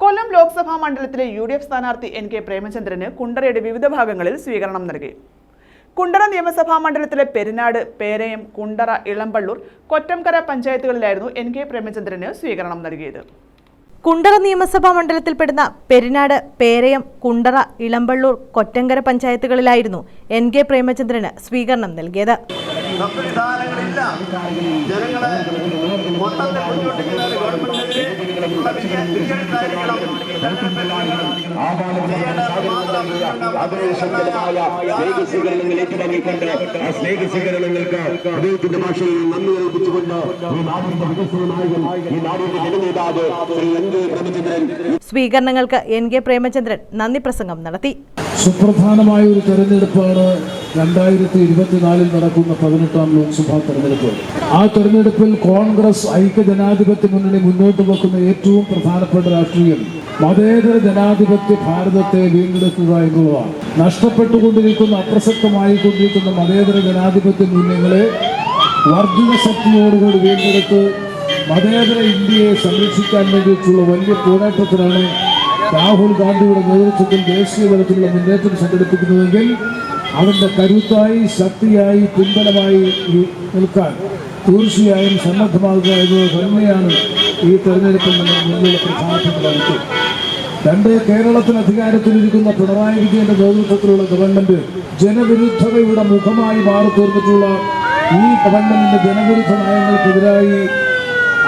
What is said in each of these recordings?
കൊല്ലം ലോക്സഭാ മണ്ഡലത്തിലെ U D F സ്ഥാനാർത്ഥി N K പ്രേമചന്ദ്രന് കുണ്ടറയുടെ വിവിധ ഭാഗങ്ങളിൽ സ്വീകരണം നൽകി. കുണ്ടറ നിയമസഭാ മണ്ഡലത്തിലെ പെരിനാട് പേരയം കുണ്ടറ ഇളമ്പള്ളൂർ കൊറ്റംകര പഞ്ചായത്തുകളിലായിരുന്നു എൻ കെ പ്രേമചന്ദ്രന് സ്വീകരണം നൽകിയത്. കുണ്ടറ നിയമസഭാ മണ്ഡലത്തിൽപ്പെടുന്ന പെരിനാട് പേരയം കുണ്ടറ ഇളമ്പള്ളൂർ കൊറ്റങ്കര പഞ്ചായത്തുകളിലായിരുന്നു എൻ കെ പ്രേമചന്ദ്രന് സ്വീകരണം നൽകിയത്. സംവിധാനങ്ങളില്ല ജനങ്ങളെ മൊത്തത്തിൽ ഒരു ഗവൺമെന്റിനെതിരെ ഏറ്റുവാങ്ങിക്കൊണ്ട് ആ അദ്ദേഹത്തിന്റെ ഭാഷയിൽ നന്ദി ഈ നാടിന്റെ വികസന നായകൻ ഈ നാടിന്റെ ജനനേതാവ് ശ്രീ എൻ കെ പ്രേമചന്ദ്രൻ സ്വീകരണങ്ങൾക്ക് എൻ കെ പ്രേമചന്ദ്രൻ നന്ദി പ്രസംഗം നടത്തി. സുപ്രധാനമായ ഒരു തെരഞ്ഞെടുപ്പാണ് രണ്ടായിരത്തി ഇരുപത്തിനാലിൽ നടക്കുന്ന പതിനെട്ടാം ലോക്സഭാ തെരഞ്ഞെടുപ്പ്. ആ തെരഞ്ഞെടുപ്പിൽ കോൺഗ്രസ് ഐക്യ ജനാധിപത്യ മുന്നണി മുന്നോട്ട് വെക്കുന്ന ഏറ്റവും പ്രധാനപ്പെട്ട രാഷ്ട്രീയം മതേതര ജനാധിപത്യ ഭാരതത്തെ വീണ്ടെടുക്കുക എന്നുള്ളതാണ്. നഷ്ടപ്പെട്ടുകൊണ്ടിരിക്കുന്ന അപ്രസക്തമായിക്കൊണ്ടിരിക്കുന്ന മതേതര ജനാധിപത്യ മൂല്യങ്ങളെ വർദ്ധിത ശക്തിയോടുകൂടി വീണ്ടെടുത്ത് മതേതര ഇന്ത്യയെ സംരക്ഷിക്കാൻ വേണ്ടിയിട്ടുള്ള വലിയ പോരാട്ടത്തിലാണ് രാഹുൽ ഗാന്ധിയുടെ നേതൃത്വത്തിൽ ദേശീയ തലത്തിലുള്ള മുന്നേറ്റം സംഘടിപ്പിക്കുന്നുവെങ്കിൽ അവന്റെ കരുത്തായി ശക്തിയായി പിൻബലമായി നിൽക്കാൻ തീർച്ചയായും സന്നദ്ധമാകുക എന്നത് തന്നെയാണ് ഈ തെരഞ്ഞെടുപ്പിൽ നിന്ന് മുന്നിലുള്ള പ്രധാനപ്പെട്ട ദൗത്യം രണ്ട് കേരളത്തിൽ അധികാരത്തിലിരിക്കുന്ന പിണറായി വിജയന്റെ നേതൃത്വത്തിലുള്ള ഗവൺമെന്റ് ജനവിരുദ്ധതയുടെ മുഖമായി മാറി തീർന്നിട്ടുള്ള ഈ ഗവൺമെന്റിന്റെ ജനവിരുദ്ധ നയങ്ങൾക്കെതിരായി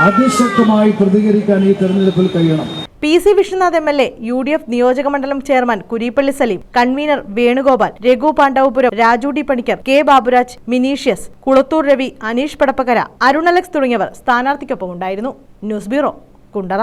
അതിശക്തമായി പ്രതികരിക്കാൻ ഈ തെരഞ്ഞെടുപ്പിൽ കഴിയണം. P C Vishwanath M L A U D F നിയോജകമണ്ഡലം chairman Kureepalli Saleem convener Venugopal Raghu Pandavapuram Raju D Panicker K Baburaj മിനീഷ്യസ് Kulathoor Ravi Aneesh Padappakkara Arun Alex തുടങ്ങിയവർ സ്ഥാനാർത്ഥിക്കൊപ്പം ഉണ്ടായിരുന്നു ന്യൂസ് ബ്യൂറോ കുണ്ടറ.